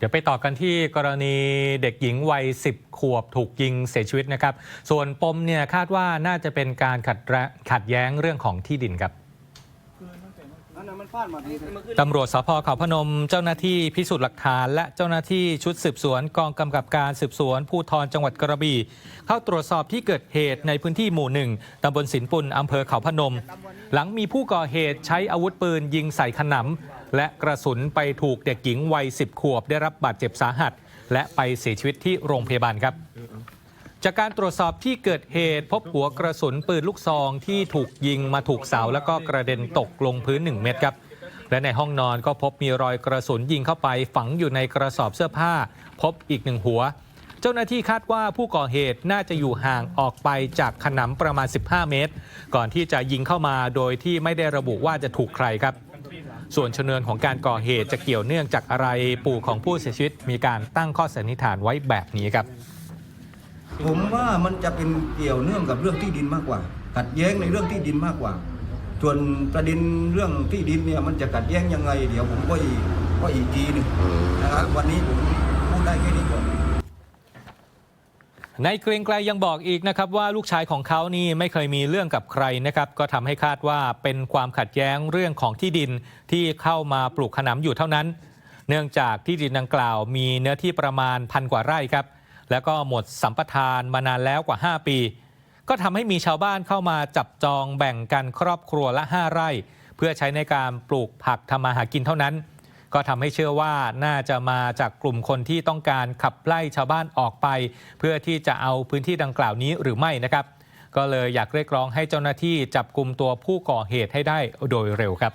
เดี๋ยวไปต่อกันที่กรณีเด็กหญิงวัย 10 ขวบถูกยิงเสียชีวิตนะครับ ส่วนปมเนี่ยคาดว่าน่าจะเป็นการขัดขัดแย้งเรื่องของที่ดินครับ ตำรวจสพเขาพนม เจ้าหน้าที่พิสูจน์หลักฐาน และเจ้าหน้าที่ชุดสืบสวน กองกำกับการสืบสวนภูธรจังหวัดกระบี่เข้าตรวจสอบที่เกิดเหตุในพื้นที่หมู่หนึ่งตำบลสินปุนอำเภอเขาพนม หลังมีผู้ก่อเหตุใช้อาวุธปืนยิงใส่ขนำและกระสุนไปถูกเด็กหญิงวัย 10 ขวบได้รับบาดเจ็บสาหัส และไปเสียชีวิตที่โรงพยาบาลครับ จากการตรวจสอบที่เกิดเหตุ พบหัวกระสุนปืนลูกซองที่ถูกยิงมาถูกเสาแล้วก็กระเด็นตกลงพื้น 1 เม็ดครับ และในห้องนอนก็พบมีรอยกระสุนยิงเข้าไป ฝังอยู่ในกระสอบเสื้อผ้า พบอีกหนึ่งหัว เจ้าหน้าที่คาดว่าผู้ก่อเหตุน่าจะอยู่ห่างออกไปจากขนำประมาณ 15 เมตร ก่อนที่จะยิงเข้ามาโดยที่ไม่ได้ระบุว่าจะถูกใครครับส่วนชนวนของการก่อเหตุจะเกี่ยวเนื่องจากอะไรปู่ของผู้เสียชีวิตมีการตั้งข้อสันนิษฐานไว้แบบนี้ครับ ผมว่ามันจะเป็นเกี่ยวเนื่องกับเรื่องที่ดินมากกว่า ขัดแย้งในเรื่องที่ดินมากกว่า ส่วนประเด็นเรื่องที่ดินเนี่ยมันจะขัดแย้งยังไง เดี๋ยวผมก็อีกก็อีกทีหนึ่งนะครับวันนี้ผมพูดได้แค่นี้ก่อนในเกรียงไกรยังบอกอีกนะครับว่าลูกชายของเขานี่ไม่เคยมีเรื่องกับใครนะครับ ก็ทำให้คาดว่าเป็นความขัดแย้งเรื่องของที่ดินที่เข้ามาปลูกขนำอยู่เท่านั้น เนื่องจากที่ดินดังกล่าวมีเนื้อที่ประมาณพันกว่าไร่ครับ แล้วก็หมดสัมปทานมานานแล้วกว่า 5 ปี ก็ทำให้มีชาวบ้านเข้ามาจับจองแบ่งกันครอบครัวละ 5 ไร่ เพื่อใช้ในการปลูกผักทำมาหากินเท่านั้น ก็ทำให้เชื่อว่าน่าจะมาจากกลุ่มคนที่ต้องการขับไล่ชาวบ้านออกไป เพื่อที่จะเอาพื้นที่ดังกล่าวนี้หรือไม่นะครับ ก็เลยอยากเรียกร้องให้เจ้าหน้าที่จับกลุ่มตัวผู้ก่อเหตุให้ได้โดยเร็วครับ